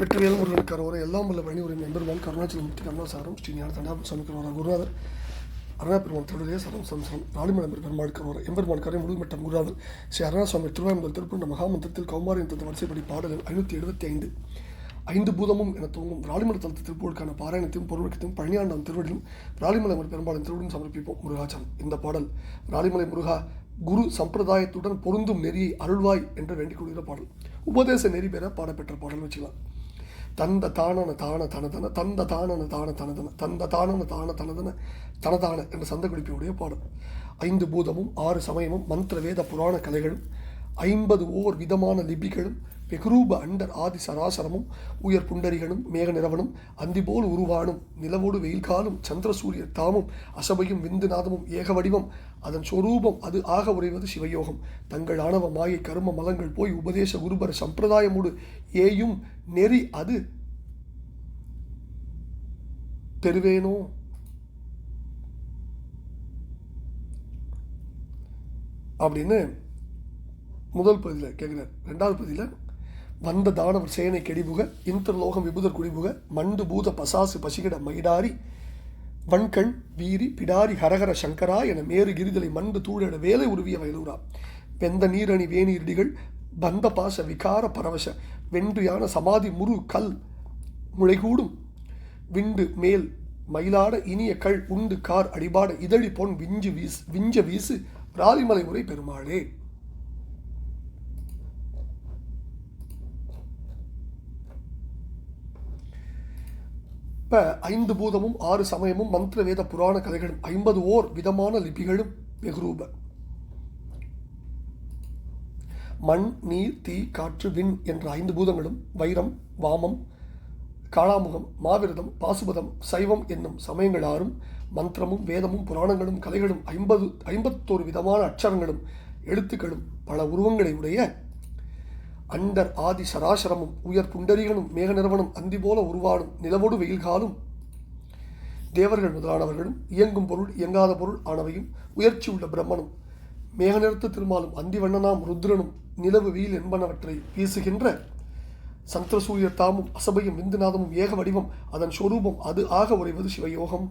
வெற்றிவேல் முருகன் கரோரை எல்லாம் உள்ள பழனி உரிமை எம்பெருமான் கருணாச்சலமூர்த்தி கருணாசாரம் ஸ்ரீ ஞான தண்டாப சுவாமி கரோரா குருநாதர் அருணா பெருமான் திருடைய சரம் சம்சரம் ராணிமலம் பெருமாள் கரோரா எம்பெருமான் கரை முழுமட்டம் குருநாதர் ஸ்ரீ அருணா சுவாமி திருவாயம்பல் திருப்பூர் மகாமந்திரத்தில் கௌமாரியின் தந்த வரிசைப்படி பாடல்கள் ஐநூற்றி எழுபத்தி ஐந்து ஐந்து பூதமும் என தோங்கும் ராளிமலை தளத்து திருப்பூருக்கான பாராயணத்தையும் பொருளுக்கத்தையும் பழனியாண்டம் திருவடியும் ராளிமலை பெரும்பாலும் திருவடியும் சமர்ப்பிப்போம். முருகாச்சலம். இந்த பாடல் ராளிமலை முருகா குரு சம்பிரதாயத்துடன் பொருந்தும் நெறியை அருள்வாய் என்று வேண்டிக் கொள்கிற பாடல். உபதேச நெறி பெற பாடப்பெற்ற பாடல் வச்சுக்கலாம். தந்த தானன தான தனதன தந்த தானன தான தனதன தந்த தானன தான தனதன தனதான என்ற சந்த குறிப்பினுடைய பாடல். ஐந்து பூதமும் ஆறு சமயமும் மந்திர வேத புராண கலைகளும் ஐம்பது ஓர் விதமான லிபிகளும் வெகுரூப அண்டர் ஆதி சராசரமும் உயர் புண்டரிகளும் மேக நிறவனும் அந்திபோல் உருவானும் நிலவோடு வெயில்காலும் சந்திர சூரியர் தாமும் அசபையும் விந்துநாதமும் ஏக வடிவம் அதன் சொரூபம் அது ஆக உறைவது சிவயோகம். தங்கள் ஆணவ மாயை கரும மலங்கள் போய் உபதேச குருபர சம்பிரதாயமோடு ஏயும் நெறி அது பெறுவேனோ? அப்படின்னு முதல் பகுதியில் கேட்குறார் ரெண்டாவது பகுதியில் வந்த தானவர் சேனை கெடிபுக இந்திரலோகம் விபுதர் குடிபுக மண்டு பூத பசாசு பசிகிட மயிடாரி வன்கண் வீரி பிடாரி ஹரஹர சங்கரா என மேறு கிரிதலை மண்டு தூழட வேலை உருவிய வயலூரா வெந்த நீரணி வேணீரடிகள் பந்த பாச விகார பரவச வென்று யான சமாதி முரு கல் முளைகூடும். விண்டு மேல் மயிலாட இனிய கள் உண்டு கார் அடிபாட இதழி பொன் விஞ்சு வீசு விஞ்ச வீசு ராலிமலை உரை பெருமாளே. இப்போ ஐந்து பூதமும் ஆறு சமயமும் மந்திர வேத புராண கதைகளும் ஐம்பது ஓர் விதமான லிபிகளும் வெகுரூப. மண் நீர் தீ காற்று விண் என்ற ஐந்து பூதங்களும் வைரம் வாமம் காளாமுகம் மாவிரதம் பாசுபதம் சைவம் என்னும் சமயங்கள் ஆறும் மந்திரமும் வேதமும் புராணங்களும் கலைகளும் ஐம்பது ஐம்பத்தோரு விதமான அச்சரங்களும் எழுத்துக்களும் பல உருவங்களை உடைய அண்டர் ஆதி சராசரமும் உயர் புண்டரீகனும் மேக நிறுவனம் அந்தி போல உருவாடும் நிலவோடு வெயில்காலும் தேவர்கள் முதலானவர்களும் இயங்கும் பொருள் இயங்காத பொருள் ஆனவையும் உயர்ச்சி உள்ள பிரம்மனும் மேக நிறுத்த திருமாலும் அந்திவண்ணனாம் ருத்ரனும் நிலவு வெயில் என்பனவற்றை வீசுகின்ற சந்திரசூரிய தாமும் அசபையும் விந்துநாதமும் ஏக வடிவம் அதன் சொரூபம் அது ஆக உறைவது சிவயோகம்.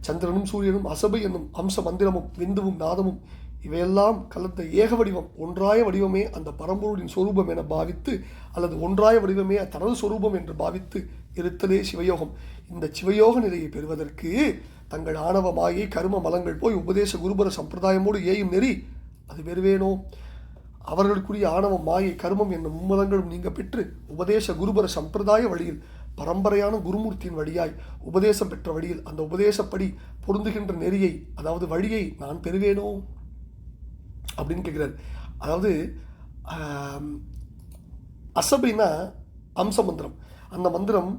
சந்திரனும் சூரியனும் அசபை என்னும் அம்ச மந்திரமும் விந்துவும் நாதமும் இவையெல்லாம் கலந்த ஏக வடிவம் ஒன்றாய வடிவமே அந்த பரம்பொருளின் சொரூபம் என பாவித்து அல்லது ஒன்றாய வடிவமே தனது சொரூபம் என்று பாவித்து இருத்தலே சிவயோகம். இந்த சிவயோக நிலையை பெறுவதற்கு தங்கள் ஆணவ கரும மலங்கள் போய் உபதேச குருபர சம்பிரதாயமோடு ஏயும் நெறி அது பெறுவேனோ அவர்களுக்குரிய ஆணவம் மாயை கருமம் என்னும் மும்மதங்களும் நீங்க பெற்று உபதேச குருபர சம்பிரதாய வழியில் பரம்பரையான குருமூர்த்தியின் வழியாய் உபதேசம் பெற்ற வழியில் அந்த உபதேசப்படி பொருந்துகின்ற நெறியை அதாவது வழியை நான் பெறுவேனோ? அப்படின்னு கேட்குறாரு அதாவது அசபின்னா அம்ச மந்திரம். அந்த மந்திரம்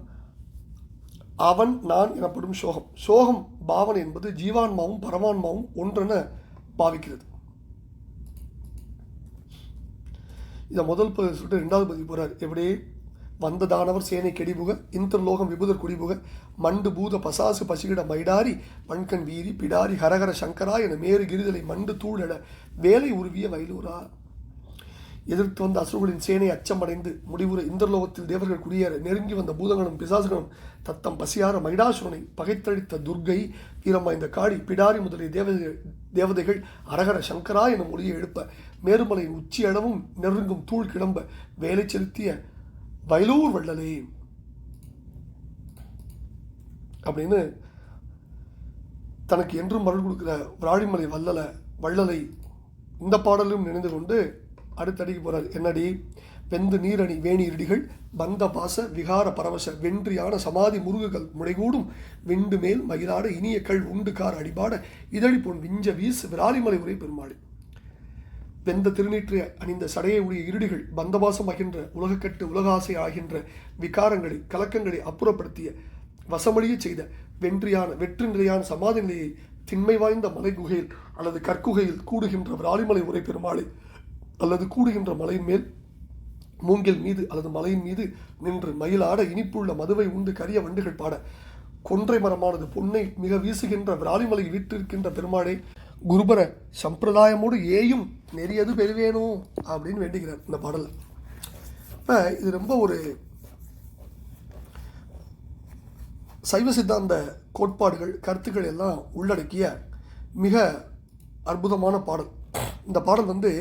அவன் நான் எனப்படும் சோகம். சோகம் பாவனை என்பது ஜீவான்மாவும் பரமான்மாவும் ஒன்றென பாவிக்கிறது. இதை முதல் பகுதி சொல்லிட்டு ரெண்டாவது பகுதி போகிறார் எப்படி? வந்த தானவர் சேனை கெடிபுக இந்திரலோகம் விபுதர் குடிபுக மண்டு பூத பசாசு பசிகிட மைடாரி மண்கண் வீரி பிடாரி ஹரஹர சங்கரா என மேறு கிரிதலை மண்டு தூளெட வேலை உருவிய வயலூரா. எதிர்த்து வந்த அசுரர்களின் சேனை அச்சமடைந்து முடிவுற இந்திரலோகத்தில் தேவர்கள் குடியேற நெருங்கி வந்த பூதங்களும் பிசாசுகளும் தத்தம் பசியார மைடாசுரனை பகைத்தளித்த துர்கை வீரமாய்ந்த காடி பிடாரி முதலிய தேவதைகள் தேவதைகள் அரகர சங்கரா எனும் ஒளியை எழுப்ப மேருமலையின் உச்சியளவும் நெருங்கும் தூள் கிளம்ப வேலை செலுத்திய வயலூர் வள்ளலே அப்படின்னு தனக்கு என்றும் மருள் கொடுக்குற விராழிமலை வல்லலை வள்ளலை இந்த பாடலும் நினைந்து கொண்டு அடுத்தடிக்கு போகிறார் என்னடி? வெந்து நீரணி வேணீரடிகள் பந்த பாச விகார பரவச வென்றியான சமாதி முருகுகள் முளைகூடும் விண்டு மேல் மயிலாட இனிய கள் உண்டு அடிபாட இதழி பொன் விஞ்ச வீசு விராலிமலை உரை பெருமாள். வெந்த திருநீற்றை அணிந்த சடையை உடைய இருடிகள் பந்தவாசம் ஆகின்ற உலகக்கட்டு உலகாசை ஆகின்ற விகாரங்களை கலக்கங்களை அப்புறப்படுத்திய வசமொழியை செய்த வென்றியான வெற்றி நிலையான சமாதி நிலையை திண்மை வாய்ந்த மலை குகையில் அல்லது கற்குகையில் கூடுகின்ற விராலிமலை உரை பெருமாளை அல்லது கூடுகின்ற மலையின் மேல் மூங்கில் மீது அல்லது மலையின் மீது நின்று மயிலாட இனிப்புள்ள மதுவை உண்டு கரிய வண்டுகள் பாட கொன்றை மரமானது பொன்னை மிக வீசுகின்ற விராலிமலை வீட்டிருக்கின்ற பெருமாளை குருபர சம்பிரதாயமோடு ஏயும் நெறியது பெறுவேனோ அப்படின்னு வேண்டிக்கிறார் இந்த பாடலில் இப்போ இது ரொம்ப ஒரு சைவ சித்தாந்த கோட்பாடுகள் கருத்துக்கள் எல்லாம் உள்ளடக்கிய மிக அற்புதமான பாடல். இந்த பாடல் வந்து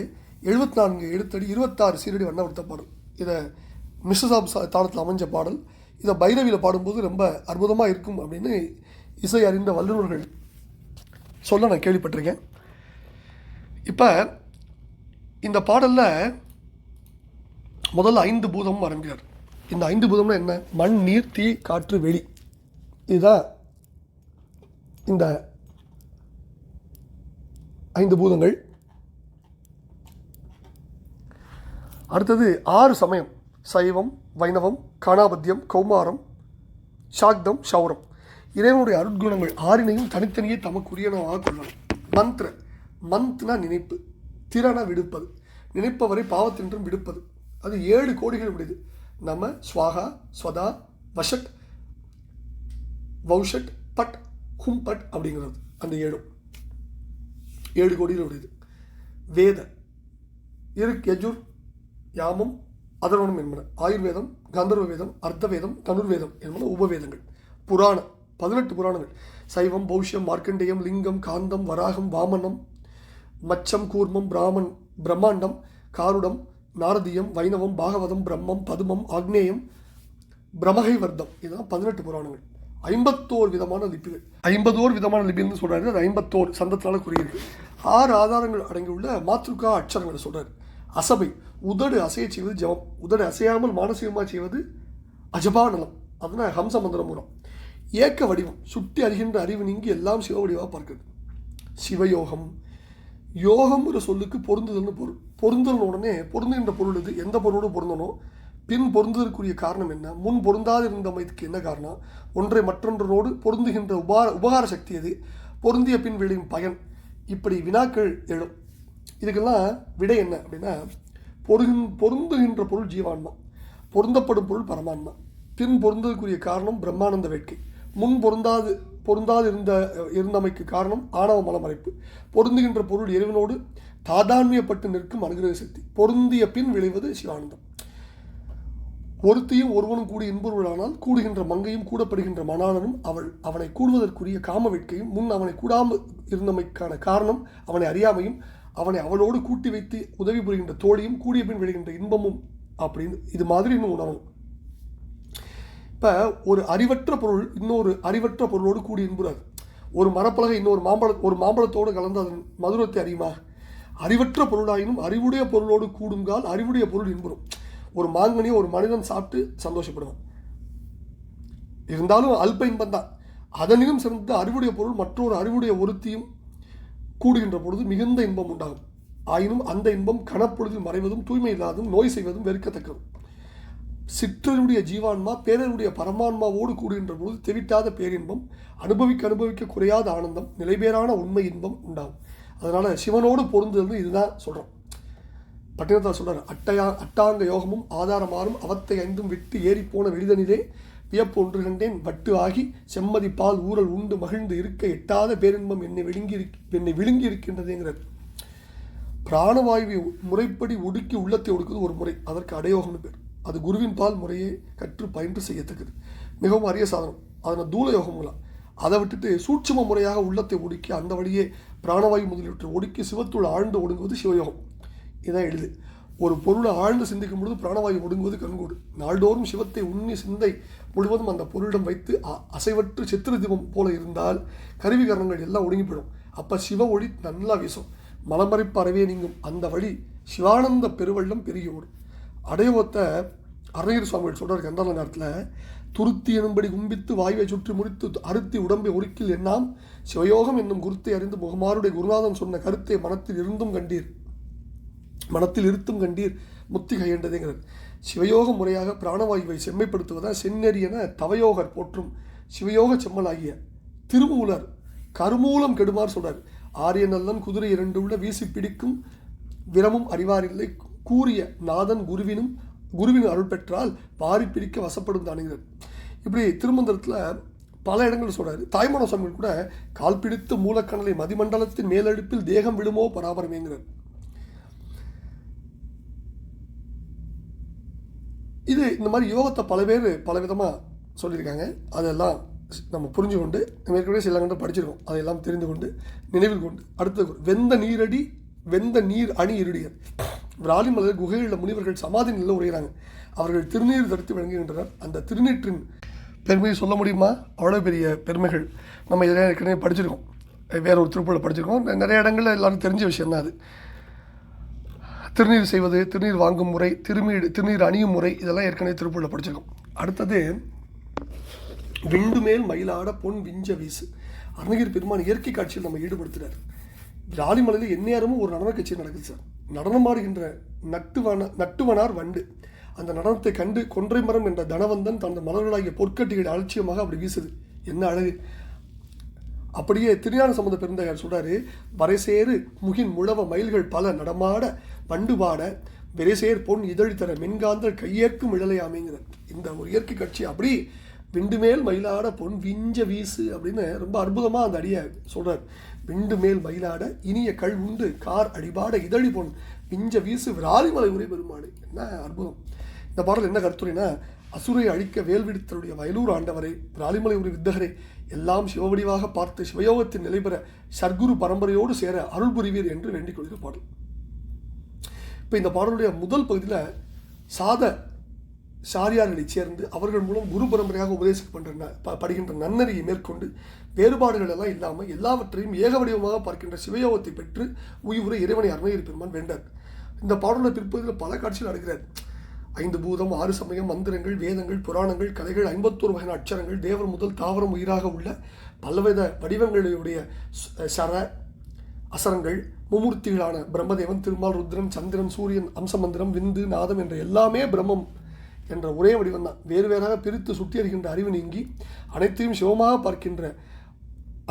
எழுபத்தி நான்கு எழுத்தடி இருபத்தாறு சீரடி வண்ணவர்த்த பாடல். இதை மிஸ்ஸாப் தாளத்தில் அமைஞ்ச பாடல். இதை பைரவியில் பாடும்போது ரொம்ப அற்புதமாக இருக்கும் அப்படின்னு இசை அறிந்த வல்லுநர்கள் சொல்ல நான் கேள்விப்பட்டிருக்கேன். இப்போ இந்த பாடலில் முதல்ல ஐந்து பூதமும் ஆரம்பிக்கிறார் இந்த ஐந்து பூதம்னா என்ன? மண் நீர் தீ காற்று வெளி. இதுதான் இந்த ஐந்து பூதங்கள். அடுத்தது ஆறு சமயம். சைவம் வைணவம் காணாபத்தியம் கௌமாரம் சாக்தம் சௌரம். இறைவனுடைய அருட்குணங்கள் ஆறினையும் தனித்தனியே தமக்குரியனவாக கொள்ளலாம். மந்த்ர மந்த்னா நினைப்பு திறன விடுப்பது. நினைப்பவரை பாவத்தின்றும் விடுப்பது. அது ஏழு கோடிகள் உடையது. நம ஸ்வாகா ஸ்வதா வஷட் வௌஷட் பட் ஹும் பட் அப்படிங்கிறது அந்த ஏழும் ஏழு கோடியில் உடையது. வேத இருக் யஜுர் யாமம் அதர்வனம் என்பன. ஆயுர்வேதம் கந்தர்வ வேதம் அர்த்த வேதம் தனுர்வேதம் என்பன உபவேதங்கள். புராணம் பதினெட்டு புராணங்கள். சைவம் பௌஷ்யம் மார்க்கண்டேயம் லிங்கம் காந்தம் வராகம் வாமனம் மச்சம் கூர்மம் பிராமன் பிரம்மாண்டம் காருடம் நாரதியம் வைணவம் பாகவதம் பிரம்மம் பதுமம் ஆக்னேயம் பிரமகை வர்த்தம் இதெல்லாம் பதினெட்டு புராணங்கள். ஐம்பத்தோர் விதமான லிபிகள். ஐம்பதோர் விதமான லிபின்னு சொல்கிறாரு அது ஐம்பத்தோர் சந்தத்தினால குறியிருக்கு ஆறு ஆதாரங்கள் அடங்கியுள்ள மாத்ருகா அச்சரங்களை சொல்கிறார் அசபை உதடு அசைய செய்வது ஜபம். உதடு அசையாமல் மானசீகமாக செய்வது அஜபா நலம் அதுனா ஹம்ச மந்திரம் மூலம். ஏக்க வடிவம் சுட்டி அறிகின்ற அறிவு நீங்கி எல்லாம் சிவ வடிவாக பார்க்குறது. சிவயோகம். யோகம்ங்கிற சொல்லுக்கு பொருந்துதல்னு பொருள் பொருந்தல் உடனே பொருந்துகின்ற பொருள் இது எந்த பொருளோடு பொருந்தணும் பின் பொருந்துதற்குரிய காரணம் என்ன? முன் பொருந்தாது இருந்தமைக்கு என்ன காரணம்? ஒன்றை மற்றொன்றோடு பொருந்துகின்ற உபார உபகார சக்தி எது? பொருந்திய பின் விளையும் பயன். இப்படி வினாக்கள் எழும். இதுக்கெல்லாம் விடை என்ன அப்படின்னா பொருகின் பொருந்துகின்ற பொருள் ஜீவான்மா. பொருந்தப்படும் பொருள் பரமான்மா. பின் பொருந்ததுக்குரிய காரணம் பிரம்மானந்த வேட்கை. முன் பொருந்தாது பொருந்தாது இருந்த இருந்தமைக்கு காரணம் ஆணவ மலமறைப்பு. பொருந்துகின்ற பொருள் இறைவனோடு தாதான்மியப்பட்டு நிற்கும் அனுகிரக சக்தி. பொருந்திய பின் விளைவது சிவானந்தம். ஒருத்தையும் ஒருவனும் கூடி இன்புருளானால் கூடுகின்ற மங்கையும் கூடப்படுகின்ற மணாளனும் அவள் அவனை கூடுவதற்குரிய காம வேட்கையும் முன் அவனை கூடாமல் இருந்தமைக்கான காரணம் அவனை அறியாமையும் அவனை அவளோடு கூட்டி வைத்து உதவி புரிகின்ற தோழியும் கூடிய பின் விளைகின்ற இன்பமும் அப்படின்னு இது மாதிரி இன்னும் உணரணும் இப்போ ஒரு அறிவற்ற பொருள் இன்னொரு அறிவற்ற பொருளோடு கூடி இன்புறாது. ஒரு மரப்பலகை இன்னொரு மாம்பழ ஒரு மாம்பழத்தோடு கலந்து அதன் மதுரத்தை அறியுமா? அறிவற்ற பொருளாயினும் அறிவுடைய பொருளோடு கூடுங்கால் அறிவுடைய பொருள் இன்புறும். ஒரு மாங்கனியை ஒரு மனிதன் சாப்பிட்டு சந்தோஷப்படுவான். இருந்தாலும் அல்ப இன்பம் தான் அதனிலும் சிறந்த அறிவுடைய பொருள் மற்றொரு அறிவுடைய ஒருத்தியும் கூடுகின்ற பொழுது மிகுந்த இன்பம் உண்டாகும். ஆயினும் அந்த இன்பம் கனப்பொழுதில் மறைவதும் தூய்மை இல்லாததும் நோய் செய்வதும் வெறுக்கத்தக்கது. சிற்றருடைய ஜீவான்மா பேரருடைய பரமான்மாவோடு கூடுகின்ற பொழுது தெவிட்டாத பேரின்பம் அனுபவிக்க அனுபவிக்க குறையாத ஆனந்தம் நிலைபேறான உண்மை இன்பம் உண்டாகும். அதனால் சிவனோடு பொருந்துதல்னு இதுதான் சொல்கிறோம் பட்டினத்தால் சொல்கிறார் அட்டையா அட்டாங்க யோகமும் ஆதாரமாறும் அவத்தை ஐந்தும் விட்டு ஏறிப்போன விடுதனிலே வியப்பு ஒன்று கண்டேன். வட்டு ஆகி செம்மதி பால் ஊரல் உண்டு மகிழ்ந்து இருக்க எட்டாத பேரின்பம் என்னை விழுங்கி என்னை விழுங்கி இருக்கின்றதுங்கிறார். பிராணவாயுவை முறைப்படி ஒடுக்கி உள்ளத்தை ஒடுக்குது ஒரு முறை அதற்கு அடையோகம்னு பேர். அது குருவின் பால் முறையை கற்று பயின்று செய்யத்தக்கது. மிகவும் அரிய சாதனம். அதனை தூள யோகம்லாம் அதை விட்டுட்டு சூட்சும முறையாக உள்ளத்தை ஒடுக்கி அந்த வழியே பிராணவாயு முதலியவற்றை ஒடுக்கி சிவத்துள் ஆழ்ந்து ஒடுங்குவது சிவயோகம். இதான் எளிது. ஒரு பொருளை ஆழ்ந்து சிந்திக்கும் பொழுது பிராணவாயு ஒடுங்குவது கண்கூடு. நாள்தோறும் சிவத்தை உண்ணி சிந்தை முழுவதும் அந்த பொருளிடம் வைத்து அ- அசைவற்று சித்திர தீபம் போல இருந்தால் கருவிகரணங்கள் எல்லாம் ஒடுங்கி போயிடும் அப்போ சிவ ஒளி நல்லா வீசும். மலமறைப்பு அறவே நீங்கும். அந்த வழி சிவானந்த பெருவள்ளம் பெருகி ஓடும் அடையோகத்தை அருணகிரி சுவாமிகள் சொல்கிறார் கந்தான நேரத்தில் துருத்தி எனும்படி கும்பித்து வாயுவை சுற்றி முடித்து அறுத்தி உடம்பை உருக்கில் எண்ணாம் சிவயோகம் என்னும் குருத்தை அறிந்து முகமாருடைய குருநாதன் சொன்ன கருத்தை மனத்தில் இருந்தும் கண்டீர். மனத்தில் இருத்தும் கண்டீர் முத்தி கையண்டதுங்கிறது சிவயோக முறையாக பிராணவாயுவை செம்மைப்படுத்துவதால் செந்நெறி என தவயோகர் போற்றும் சிவயோக செம்மலாகிய திருமூலர் கருமூலம் கெடுமாறு சொல்றார். ஆரிய நல்லன் குதிரை இரண்டு உள்ள வீசி பிடிக்கும் விரமும் அறிவாரில்லை கூறிய நாதன் குருவினும் குருவின் அருள் பெற்றால் பாரி பிரிக்க வசப்படும் தானுங்கிறார் இப்படி திருமந்திரத்தில் பல இடங்கள் சொல்கிறார் தாய்மான சுவாமிகள் கூட கால் பிடித்து மூலக்கணலை மதிமண்டலத்தின் மேலடுப்பில் தேகம் விழுமோ பராபரமேங்கிறார். இது இந்த மாதிரி யோகத்தை பல பேர் பல விதமாக சொல்லியிருக்காங்க. அதெல்லாம் நம்ம புரிஞ்சு கொண்டு நம்ம ஏற்கனவே சில கண்டு படிச்சிருக்கோம். அதையெல்லாம் தெரிந்து கொண்டு நினைவில் கொண்டு அடுத்தது வெந்த நீரடி வெந்த நீர் அணி இருடியர். விராலிமலர் குகையில் உள்ள முனிவர்கள் சமாதி நிலையில் உரைகிறாங்க அவர்கள் திருநீர் தடுத்து விளங்குகின்றனர் அந்த திருநீற்றின் பெருமையை சொல்ல முடியுமா? அவ்வளோ பெரிய பெருமைகள். நம்ம இதில் ஏற்கனவே படிச்சிருக்கோம். வேற ஒரு திருப்பூரில் படிச்சிருக்கோம். நிறைய இடங்களில் எல்லாரும் தெரிஞ்ச விஷயம் தான் அது. திருநீர் செய்வது திருநீர் வாங்கும் முறை திருநீர் திருநீர் அணியும் முறை இதெல்லாம் ஏற்கனவே திருப்பூரில் படிச்சிருக்கோம். அடுத்தது விண்டு மேல் மயிலாட பொன் விஞ்ச வீசு. அருணகிரி பெருமான் இயற்கை காட்சியில் நம்ம ஈடுபடுத்துகிறார் ராலிமலையில் எந்நேரமும் ஒரு நடன கட்சி நடக்குது சார். நடனமாடுகின்ற நட்டுவன நட்டுவனார் வண்டு. அந்த நடனத்தை கண்டு கொன்றை மரம் என்ற தனவந்தன் தனது மலர்களாகிய பொற்கட்டிகளை அலட்சியமாக அப்படி வீசுது. என்ன அழகு. அப்படியே திருஞான சம்பந்த பெருந்தகையார் சொல்கிறாரு வரைசேறு முகின் முழவ மயில்கள் பல நடமாட பண்டு பாட விரைசேர் பொன் இதழி தர மின்காந்தல் கையேற்கும் அமைங்கிற இந்த ஒரு இயற்கை கட்சி அப்படி விண்டுமேல் மயிலாட பொன் விஞ்ச வீசு அப்படின்னு ரொம்ப அற்புதமாக அந்த அடியை சொல்கிறார் விண்டு மேல் மயிலாட இனிய கள் உண்டு கார் அடிபாட இதழி பொன் விஞ்ச வீசு விராலிமலை உரை பெருமாடு என்ன அற்புதம். இந்த பாடல் என்ன கருத்துரைனா அசுரை அழிக்க வேல்விடுத்தருடைய வயலூர் ஆண்டவரை விராலிமலை உரை வித்தகரை எல்லாம் சிவவடிவாக பார்த்து சிவயோகத்தின் நிலை பெற சர்க்குரு பரம்பரையோடு சேர அருள் புரிவீர் என்று வேண்டிக் கொள்கிற பாடல். இப்போ இந்த பாடலுடைய முதல் பகுதியில் சாத சாரியார்களைச் சேர்ந்து அவர்கள் மூலம் குரு பரம்பரையாக உபதேசிக்கப்படுற படுகின்ற நன்னறியை மேற்கொண்டு வேறுபாடுகள் எல்லாம் இல்லாமல் எல்லாவற்றையும் ஏக வடிவமாக பார்க்கின்ற சிவயோகத்தை பெற்று உயிரை இறைவனை அருணகிரி பெருமான் வேண்டார். இந்த பாடலுடைய பிற்பகுதியில் பல காட்சிகள் அடுக்கிறார் ஐந்து பூதம் ஆறு சமயம் மந்திரங்கள் வேதங்கள் புராணங்கள் கலைகள் ஐம்பத்தோரு வகையான அட்சரங்கள் தேவர் முதல் தாவரம் உயிராக உள்ள பலவித வடிவங்களுடைய சர அசரங்கள் மும்மூர்த்திகளான பிரம்மதேவன் திருமால் ருத்ரன் சந்திரன் சூரியன் அம்சமந்திரம் விந்து நாதம் என்ற எல்லாமே பிரம்மம் என்ற ஒரே வடிவம் தான் வேறு வேறாக பிரித்து சுட்டி அறிகின்ற அறிவு நீங்கி அனைத்தையும் சிவமாக பார்க்கின்ற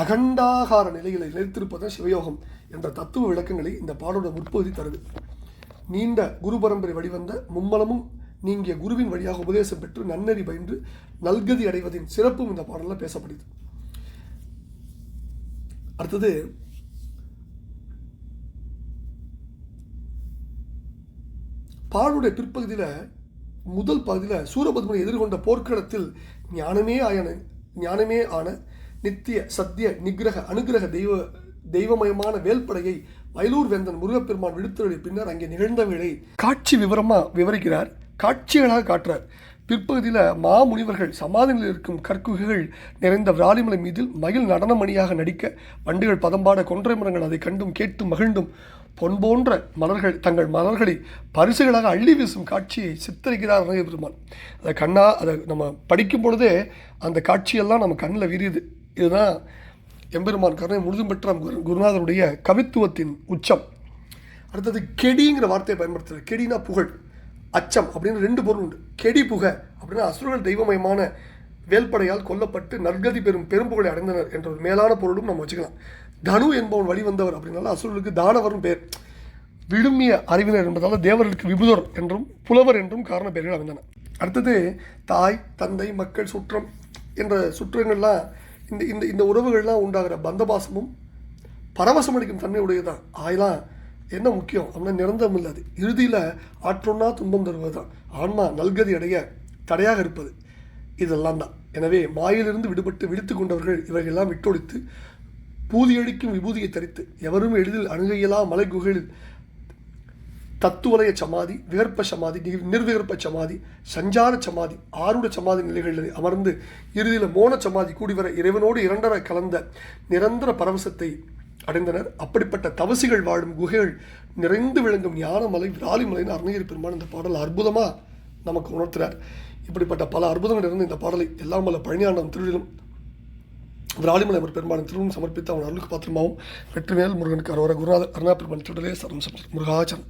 அகண்டாகார நிலைகளை நிலைத்திருப்பதுதான் சிவயோகம் என்ற தத்துவ விளக்கங்களை இந்த பாடலோட முற்பகுதி தருது. நீண்ட குரு பரம்பரை வழிவந்த மும்மலமும் நீங்கிய குருவின் வழியாக உபதேசம் பெற்று நன்னறி பயின்று நல்கதி அடைவதின் சிறப்பும் இந்த பாடலில் பேசப்படுது. அடுத்தது பாடலுடைய பிற்பகுதியில் முதல் பகுதியில் சூரபத்மனை எதிர்கொண்ட போர்க்களத்தில் ஞானமே ஆயன ஞானமே ஆன நித்திய சத்திய நிகிரக அனுகிரக தெய்வ தெய்வமயமான வேல்படையை வயலூர் வேந்தன் முருகப்பெருமான் விடுத்தருடைய பின்னர் அங்கே நிகழ்ந்தவைகளை காட்சி விவரமாக விவரிக்கிறார். காட்சிகளாக காட்டுறார். பிற்பகுதியில் மாமுனிவர்கள் சமாதிகளில் இருக்கும் கற்குகைகள் நிறைந்த விராலிமலை மீதில் மயில் நடனமணியாக நடிக்க வண்டுகள் பதம்பாட கொன்றை மரங்கள் அதை கண்டும் கேட்டும் மகிழ்ந்தும் பொன் போன்ற மலர்கள் தங்கள் மலர்களை பரிசுகளாக அள்ளி வீசும் காட்சியை சித்தரிக்கிறார் அருணகிரி பெருமான் அதை கண்ணா அதை நம்ம படிக்கும் பொழுதே அந்த காட்சியெல்லாம் நம்ம கண்ணில் விரியுது. இதுதான் எம்பெருமான் கருணை முழுதும் பெற்ற குரு குருநாதருடைய கவித்துவத்தின் உச்சம். அடுத்தது கெடிங்கிற வார்த்தையை பயன்படுத்துறது. கெடினா புகழ் அச்சம் அப்படின்னு ரெண்டு பொருள் உண்டு. கெடி புக அப்படின்னா அசுரர்கள் தெய்வமயமான வேல்படையால் கொல்லப்பட்டு நற்கதி பெறும் பெரும்புகழை அடைந்தனர் என்ற ஒரு மேலான பொருளும் நம்ம வச்சுக்கலாம். தனு என்பவன் வழிவந்தவர் அப்படின்னால அசுரர்களுக்கு தானவரும் பேர். விழுமிய அறிவினர் என்பதால் தேவர்களுக்கு விபுதர் என்றும் புலவர் என்றும் காரண பெயர்கள் அமைந்தன. அடுத்தது தாய் தந்தை மக்கள் சுற்றம் என்ற சுற்றங்கள்லாம் இந்த இந்த இந்த உறவுகள்லாம் உண்டாகிற பந்தபாசமும் பரவசம் அளிக்கும் தன்மை உடையதுதான் ஆயெல்லாம் என்ன முக்கியம்? அப்படின்னா நிரந்தரம் இல்லாது. இறுதியில் ஆற்றொன்னா துன்பம் தருவது தான் ஆன்மா நல்கதி அடைய தடையாக இருப்பது. இதெல்லாம் தான். எனவே மாயிலிருந்து விடுபட்டு விழித்து கொண்டவர்கள் எல்லாம் விட்டொழித்து பூதியளிக்கும் விபூதியை தரித்து எவரும் எளிதில் அணுக இயலா மலை குகைகளில் தத்துவலய சமாதி விகற்ப சமாதி நிர்விகற்ப சமாதி சஞ்சார சமாதி ஆருட சமாதி நிலைகளில் அமர்ந்து இறுதியில் மோன சமாதி கூடி வர இறைவனோடு இரண்டர கலந்த நிரந்தர பரவசத்தை அடைந்தனர். அப்படிப்பட்ட தவசிகள் வாழும் குகைகள் நிறைந்து விளங்கும் ஞானமலை விராலிமலைன்னு அருணகிரி பெருமான் இந்த பாடல் அற்புதமாக நமக்கு உணர்த்துறார். இப்படிப்பட்ட பல அற்புதங்கள் இருந்த இந்த பாடலை எல்லாம் வல்ல பழனியாண்டம் திருவிழும் விராலிமலை ஒரு பெருமான் திருவும் சமர்ப்பித்து அவன் அருளுக்கு பாத்திரமாவும் வெற்றிவேல் முருகனுக்கு அரோர குருநாதர் அருணாபிரமன் சுடலே சரம் முருகாச்சரம்